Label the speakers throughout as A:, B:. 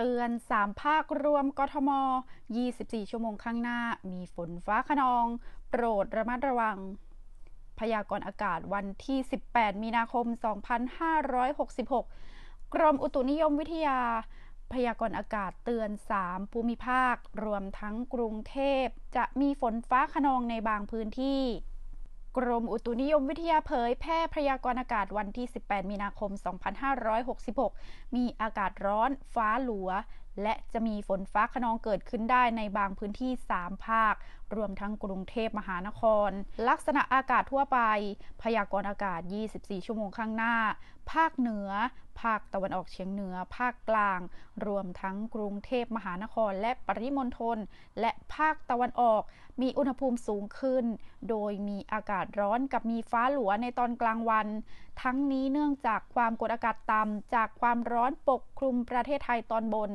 A: เตือน 3 ภาครวมกทม 24 ชั่วโมงข้างหน้า มีฝนฟ้าขนอง โปรดระมัดระวัง พยากรณ์อากาศวันที่ 18 มีนาคม 2566 กรมอุตุนิยมวิทยา พยากรณ์อากาศเตือน 3 ภูมิภาค รวมทั้งกรุงเทพ จะมีฝนฟ้าขนองในบางพื้นที่ กรมอุตุนิยมวิทยาเผยแพร่พยากรณ์อากาศวันที่ 18 มีนาคม 2566 มีอากาศร้อน ฟ้าหลัว และจะมีฝนฟ้าขนองเกิดขึ้นได้ในบางพื้นที่ 3 ภาค รวมทั้งกรุงเทพมหานคร ลักษณะอากาศทั่วไป พยากรณ์อากาศ 24 ชั่วโมงข้างหน้า ภาคเหนือ ภาคตะวันออกเฉียงเหนือ ภาคกลาง รวมทั้งกรุงเทพมหานคร และปริมณฑล และภาคตะวันออก มีอุณหภูมิสูงขึ้น โดยมีอากาศร้อนกับมีฟ้าหลัวในตอนกลางวัน ทั้งนี้เนื่องจากความกดอากาศต่ำจากความร้อนปกคลุมประเทศไทยตอนบน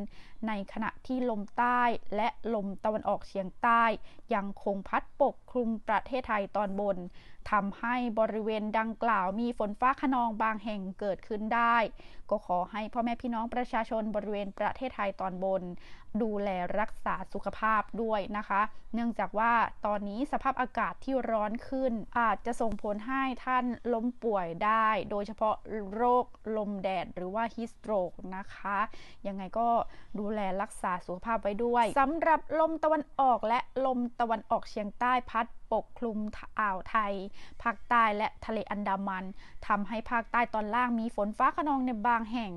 A: ในขณะที่ลมใต้และลมตะวันออกเฉียงใต้ ยังคงพัดปก คลุมประเทศไทยตอนบนทำให้บริเวณดังกล่าวมีฝนฟ้าขนองบางแห่งเกิดขึ้นได้ ก็ขอให้พ่อแม่พี่น้องประชาชนบริเวณประเทศไทยตอนบน ดูแลรักษาสุขภาพด้วยนะคะ เนื่องจากว่าตอนนี้สภาพอากาศที่ร้อนขึ้น อาจจะส่งผลให้ท่านล้มป่วยได้ โดยเฉพาะโรคลมแดดหรือว่าฮิสโตรกนะคะ ยังไงก็ดูแลรักษาสุขภาพไว้ด้วยสำหรับลมตะวันออกและลมตะวันออกเฉียงใต้พัดปกคลุมอ่าวไทย ภาคใต้และทะเลอันดามันทำให้ภาคใต้ตอนล่างมีฝนฟ้าขนองในบางแห่ง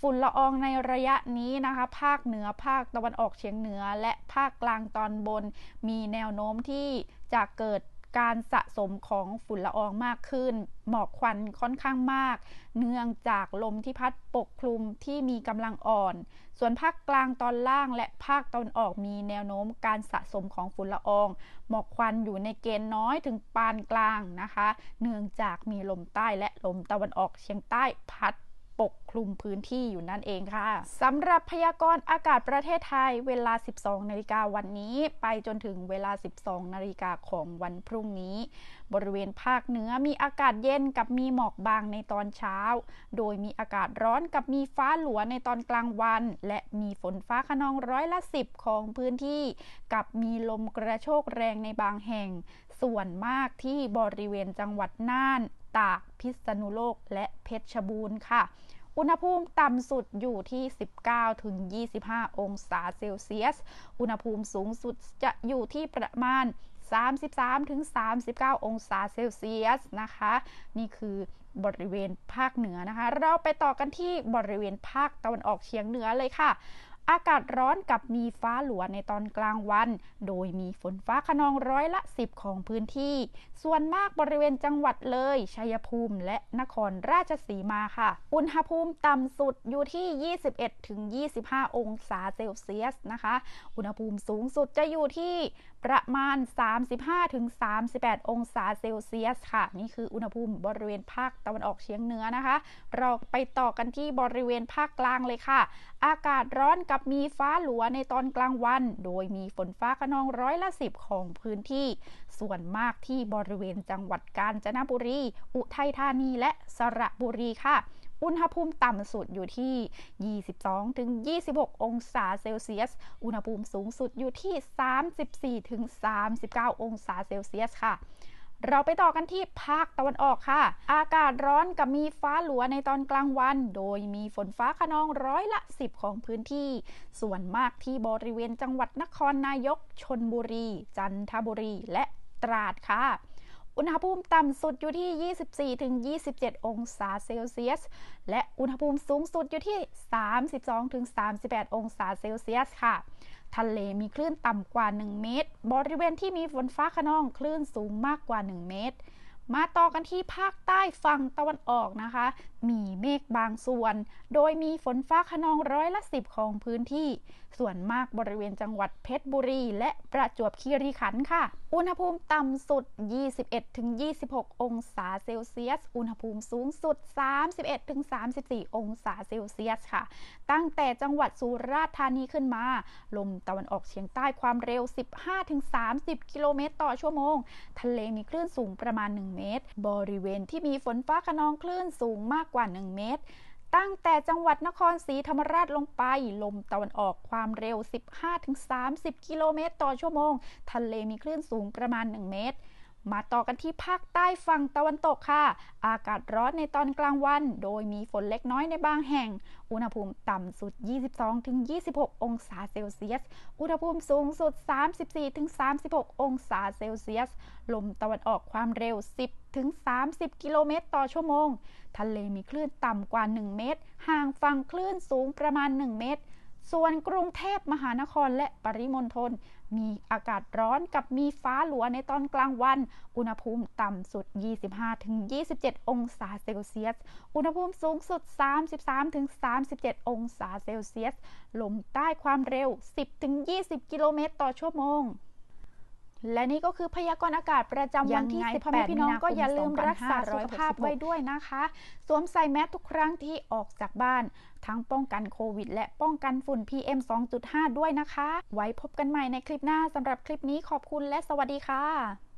A: ฝุ่นละอองในระยะนี้นะคะ ภาคเหนือภาคตะวันออกเฉียงเหนือ และภาคกลางตอนบน มีแนวโน้มที่จะเกิด การสะสมของฝุ่นละอองมากขึ้น หมอกควันค่อนข้างมาก เนื่องจากลมที่พัดปกคลุมที่มีกำลังอ่อน ส่วนภาคกลางตอนล่างและภาคตะวันออกมีแนวโน้มการสะสมของฝุ่นละออง หมอกควันอยู่ในเกณฑ์น้อยถึงปานกลางนะคะ เนื่องจากมีลมใต้และลมตะวันออกเฉียงใต้พัด ปกคลุมพื้นที่อยู่นั่นเองค่ะสำหรับพยากรณ์อากาศประเทศไทยเวลา 12 นาฬิกาวันนี้ ไปจนถึงเวลา 12 นาฬิกาของวันพรุ่งนี้ บริเวณภาคเหนือมีอากาศเย็นกับมีหมอกบางในตอนเช้า โดยมีอากาศร้อนกับมีฟ้าหลัวในตอนกลางวัน และมีฝนฟ้าขนองร้อยละสิบของพื้นที่ กับมีลมกระโชกแรงในบางแห่ง ส่วนมากที่บริเวณจังหวัดน่าน ตาก พิษณุโลก และเพชรบูรณ์ค่ะ อุณหภูมิต่ำสุดอยู่ที่ 19 ถึง 25 องศาเซลเซียส อุณหภูมิสูงสุดจะอยู่ที่ประมาณ 33 ถึง 39 องศาเซลเซียสนะคะ นี่คือบริเวณภาคเหนือนะคะ เราไปต่อกันที่บริเวณภาคตะวันออกเฉียงเหนือเลยค่ะ อากาศร้อนกับมีฟ้าหลัวในตอนกลางวัน โดยมีฝนฟ้าขนองร้อยละ 10 ของพื้นที่ ส่วนมากบริเวณจังหวัดเลย ชัยภูมิและนครราชสีมาค่ะ อุณหภูมิต่ำสุดอยู่ที่ 21ถึง25 องศาเซลเซียสนะคะ อุณหภูมิสูงสุดจะอยู่ที่ประมาณ 35ถึง38 องศาเซลเซียสค่ะ นี่คืออุณหภูมิบริเวณภาคตะวันออกเฉียงเหนือนะคะ เราไปต่อกันที่บริเวณภาคกลางเลยค่ะ อากาศร้อนกับมีฟ้าหลัวในตอนกลางวัน โดยมีฝนฟ้าขนองร้อยละสิบของพื้นที่ ส่วนมากที่บริเวณจังหวัดกาญจนบุรี อุทัยธานีและสระบุรีค่ะอุณหภูมิต่ำสุดอยู่ที่ 22ถึง26 องศาเซลเซียส อุณหภูมิสูงสุดอยู่ที่ 34ถึง39 องศาเซลเซียสค่ะ เราไปต่อกันที่ภาคตะวันออกค่ะ อากาศร้อนกับมีฟ้าหลัวในตอนกลางวัน โดยมีฝนฟ้าขนองร้อยละ 10 ของพื้นที่ ส่วนมากที่บริเวณจังหวัดนครนายก ชนบุรี จันทบุรี และตราดค่ะ อุณหภูมิต่ำสุดอยู่ที่ 24-27 องศาเซลเซียส และอุณหภูมิสูงสุดอยู่ที่ 32-38 องศาเซลเซียสค่ะ ทะเลมีคลื่นต่ำกว่า 1 เมตร บริเวณที่มีฝนฟ้าขนองคลื่นสูงมากกว่า 1 เมตร มาต่อกันที่ภาคใต้ฝั่งตะวันออกนะคะ มีเมฆบางส่วน โดยมีฝนฟ้าขนองร้อยละสิบของพื้นที่ ส่วนมากบริเวณจังหวัดเพชรบุรี และประจวบคีรีขันธ์ค่ะ อุณหภูมิต่ำสุด 21-26 องศาเซลเซียส อุณหภูมิสูงสุด 31-34 องศาเซลเซียสค่ะ ตั้งแต่จังหวัดสุราษฎร์ธานีขึ้นมา ลมตะวันออกเฉียงใต้ความเร็ว 15-30 กิโลเมตรต่อชั่วโมง ทะเลมีคลื่นสูงประมาณ 1 เมตร บริเวณที่มีฝนฟ้าขนองคลื่นสูงมากกว่า 1 เมตร ตั้งแต่จังหวัดนครศรีธรรมราชลงไป ลมตะวันออกความเร็ว 15-30 กิโลเมตรต่อชั่วโมง ทะเลมีคลื่นสูงประมาณ 1 เมตร มาต่อกันที่ภาคใต้ฝั่งตะวันตกค่ะ อากาศร้อนในตอนกลางวัน โดยมีฝนเล็กน้อยในบางแห่ง อุณหภูมิต่ำสุด 22-26 องศาเซลเซียส อุณหภูมิสูงสุด 34-36 องศาเซลเซียส ลมตะวันออกความเร็ว 10-30 กิโลเมตรต่อชั่วโมง ทะเลมีคลื่นต่ำกว่า 1 เมตร ห่างฝั่งคลื่นสูงประมาณ 1 เมตร ส่วนกรุงเทพมหานครและปริมณฑล มีอากาศร้อนกับมีฟ้าหลัวในตอนกลางวัน อุณหภูมิต่ำสุด 25-27 องศาเซลเซียส อุณหภูมิสูงสุด 33-37 องศาเซลเซียส ลมใต้ความเร็ว 10-20 กิโลเมตรต่อชั่วโมง และนี่ก็คือพยากรณ์อากาศประจำวันที่
B: ยังไง
A: 10พ่อแม่พี่น้องก็อย่าลืมรักษาสุขภาพ
B: 2566
A: ไว้ด้วยนะคะ สวมใส่แมสทุกครั้งที่ออกจากบ้าน ทั้งป้องกันโควิด และป้องกันฝุ่น PM 2.5 ด้วยนะคะ ไว้พบกันใหม่ในคลิปหน้าสำหรับคลิปนี้ขอบคุณและสวัสดีค่ะ